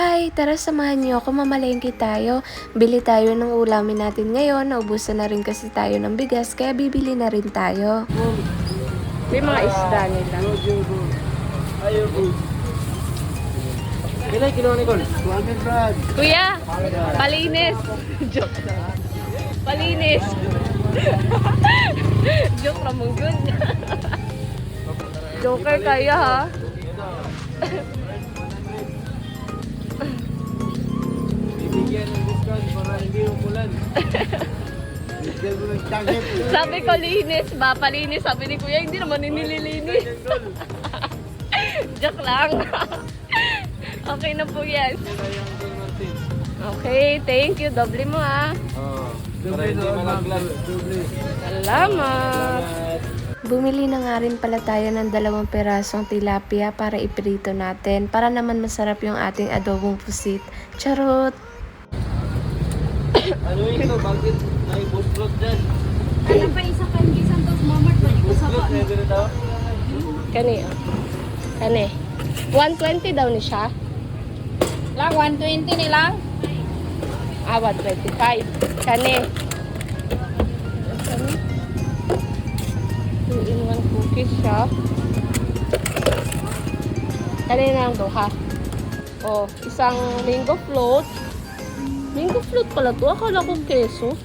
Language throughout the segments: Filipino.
Hi, tara samahan niyo ako mamalengke tayo. Bili tayo ng ulamin natin ngayon. Naubusan na rin kasi tayo ng bigas, kaya bibili na rin tayo. May mga isda nila. Kailan kilo Nicole? 200 brad. Kuya, palinis. Joke lang. Palinis. Joke lang mong yun. Joker kaya ha. Bibigyan ng discount para hindi umulan. Sabi ko linis ba? Palinis. Sabi ni Kuya, hindi naman nililinis. Joke lang. okay na po yan. Okay, thank you. Doble mo ha. Oo. Doble doon, ma'am. Doble. Salamat. Bumili na nga rin pala tayo ng dalawang perasong tilapia para iprito natin. Para naman masarap yung ating adobong pusit. Charot! Ano ito? Bakit may buslot dyan? Ano pa isa ka hindi santos mamart ba ko sa ganito daw? Kani. oh. Kani. 120 daw ni siya. lang 120 ni lang. Ah, 125. Kani. Kani. 2 in 1 cookies siya. Kani na ang duha. Oh, isang mango float. Mango float pala to. Akala ko keso.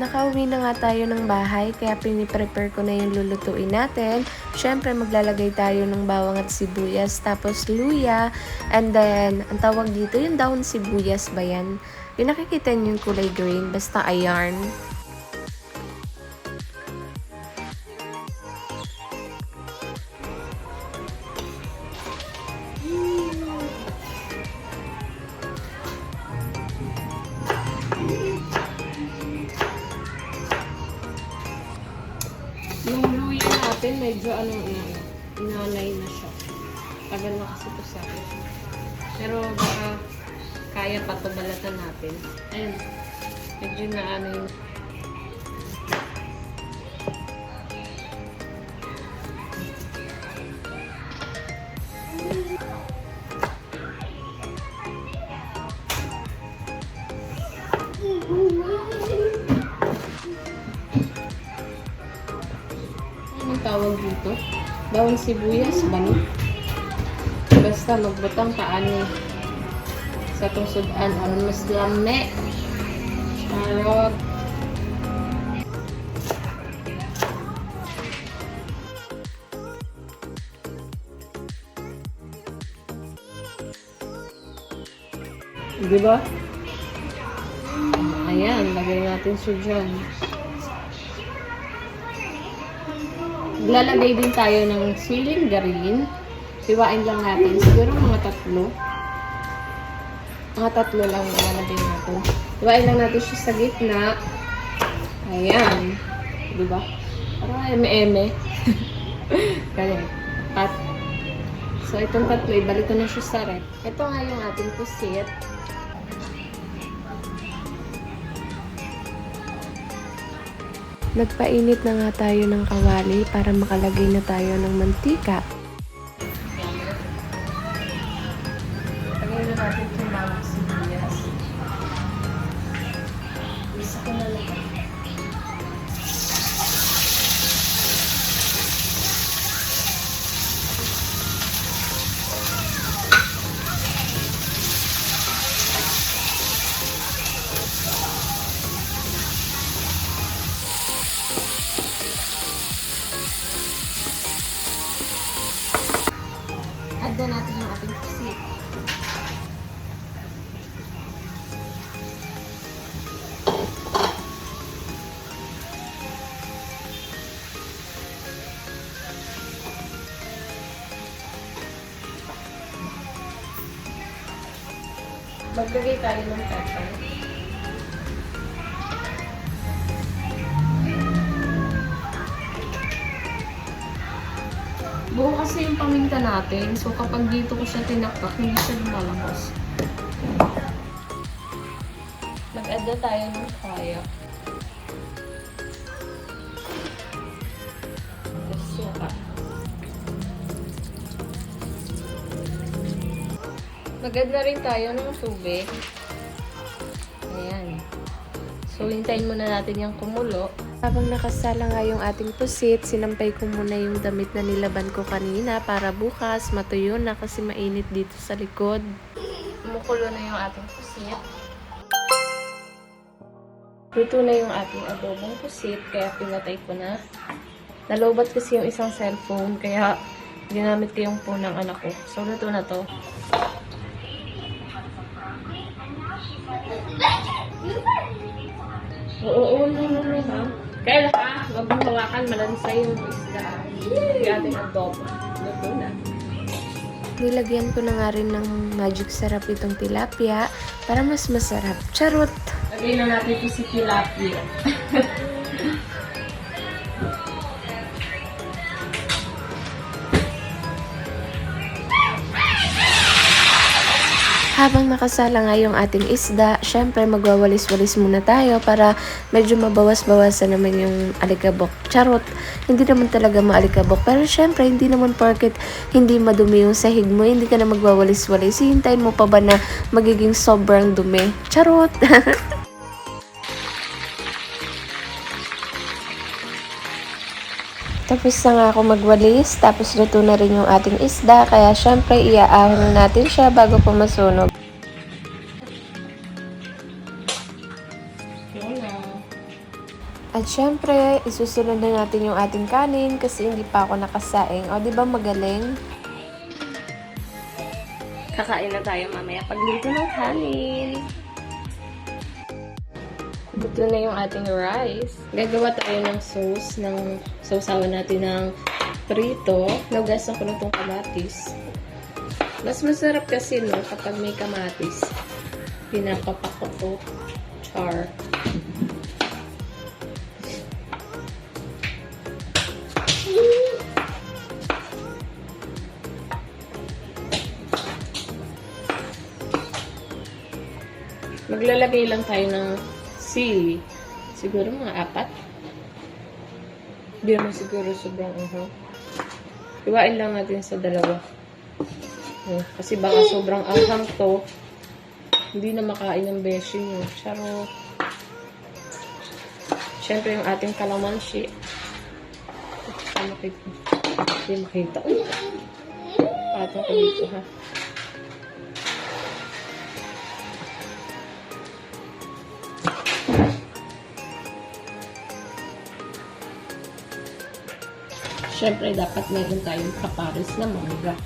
Nakauwi na nga tayo ng bahay, kaya piniprepare ko na yung lulutuin natin. Siyempre, maglalagay tayo ng bawang at sibuyas, tapos luya, and then, ang tawag dito, yung dahon sibuyas ba yan? Yung nakikita niyo yung kulay green, basta ayan. Medyo ano, ano, inanay na siya. Tagal na kasi ito sa akin. Pero baka kaya pa ito balatan natin. Ayun. Medyo na ano yung Tawag dito? Bawang sibuyas ba ni? Basta magbutang paani sa itong sudan aron mas lame. Charot. Di ba? Ayan, lagay natin siya dyan. Lalagay din tayo ng siling garin. Siwain lang natin. Siguro mga tatlo. Mga tatlo lang lalagay natin. Siwain lang natin siya sa gitna. Ayan. Diba? Parang eme-eme. Ganyan. Pat. So, itong tatlo, ibalik ko na siya sa rep. Ito nga yung ating pusit. Nagpainit na nga tayo ng kawali para makalagay na tayo ng mantika. Maglagay tayo ng pepper. Buo kasi yung paminta natin. So, kapag dito ko siya tinaktak, hindi siya lumalabas. Mag-add na tayo ng kaya. Maganda rin tayo ng tubig. Ayan. So, hintayin muna natin yung kumulo. Habang nakasala nga yung ating pusit, sinampay ko muna yung damit na nilaban ko kanina para bukas matuyo na kasi mainit dito sa likod. Kumukulo na yung ating pusit. Luto na yung ating adobong pusit, kaya pinatay ko na. Nalobat kasi yung isang cellphone, kaya ginamit ko yung phone ng anak ko. So, luto na to. Oo, oo, no, ha? Kaya ha, wag mong hawakan, malansay yung isda. Yung ating adobo. Luto na. Nilagyan ko na nga rin ng magic sarap itong tilapia para mas masarap. Charot! Lagay na natin ito si tilapia. nakasala nga yung ating isda, syempre magwawalis-walis muna tayo para medyo mabawas-bawasan naman yung alikabok. Charot, hindi naman talaga maalikabok. Pero syempre, hindi naman porket hindi madumi yung sahig mo, hindi ka na magwawalis-walis. Hihintayin mo pa ba na magiging sobrang dumi? Charot! Tapos na nga ako magwalis, tapos luto na rin yung ating isda, kaya syempre iaahon natin siya bago pa masunog. At syempre, isusunod na natin yung ating kanin kasi hindi pa ako nakasaing. O, di ba magaling? Kakain na tayo mamaya pagluto ng kanin. Luto na yung ating rice. Gagawa tayo ng sauce, ng sausawan natin ng prito. Nagasan ko na itong kamatis. Mas masarap kasi no, kapag may kamatis. Pinapapak ko to. Char. Maglalagay lang tayo ng sili. Siguro mga apat. Hindi naman siguro sobrang uhaw. Iwain lang natin sa dalawa. Oh, kasi baka sobrang anghang to. Hindi na makain ng beshi nyo. Charo. Siyempre yung ating kalamansi. Hindi makita. Hindi makita. Patong ko dito ha. Siyempre, dapat meron tayong kapares na mangga.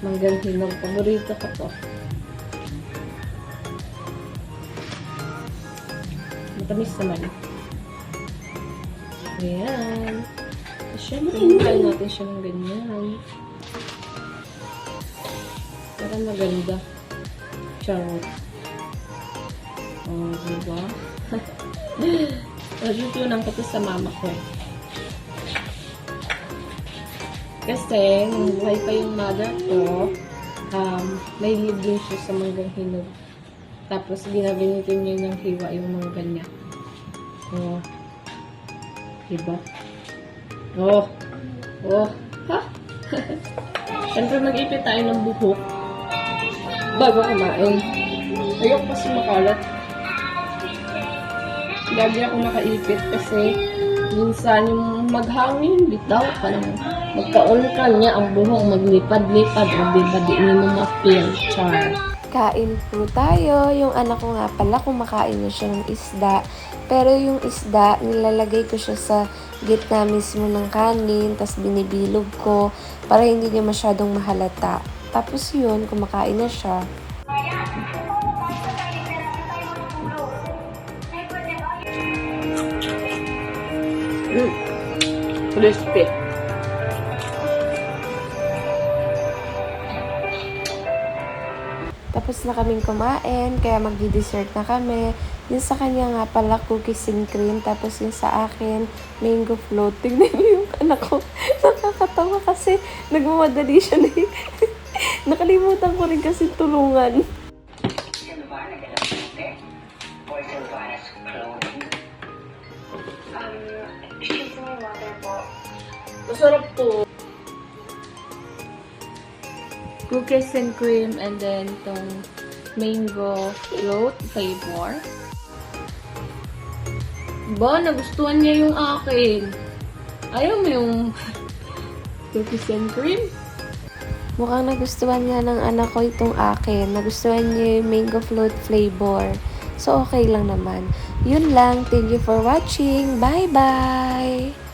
Manggang hinog. Paborito ko to. Matamis naman. Ayan. Siyempre, hintayin natin siya ng ganyan. Para maganda. Charot. Oh, diba? Natutunan ko to sa mama ko eh. Kasi, nung buhay pa yung mother ko, um, may din siya sa manggang hinog. Tapos, ginagamitin niya ng hiwa yung mangga niya. Oh. Diba? Oh. Oh. Ha? Siyempre, mag-ipit tayo ng buhok bago kumain. Ayoko kasi makalat. Lagi ako nakaipit kasi minsan yung maghangin, bitaw pa naman. Magkaon ka niya ang buhok, maglipad-lipad, o diba di mo ma-feel, char. Kain po tayo. Yung anak ko nga pala, kumakain na siya ng isda. Pero yung isda, nilalagay ko siya sa gitna mismo ng kanin, tas binibilog ko para hindi niya masyadong mahalata. Tapos yun, kumakain na siya. Mm. Crispy. Tapos na kaming kumain, kaya magdi-dessert na kami. Yung sa kanya nga pala, cookies and cream. Tapos yung sa akin, mango float. Tignan niyo yung anak ko. Nakakatawa kasi nagmamadali siya na Nakalimutan ko rin kasi tulungan. Masarap to. Cookies and cream and then tong mango float flavor. Ba, nagustuhan niya yung akin. Ayaw mo yung cookies and cream? Mukhang nagustuhan nga ng anak ko itong akin. Nagustuhan niya yung mango float flavor. So, okay lang naman. Yun lang. Thank you for watching. Bye-bye!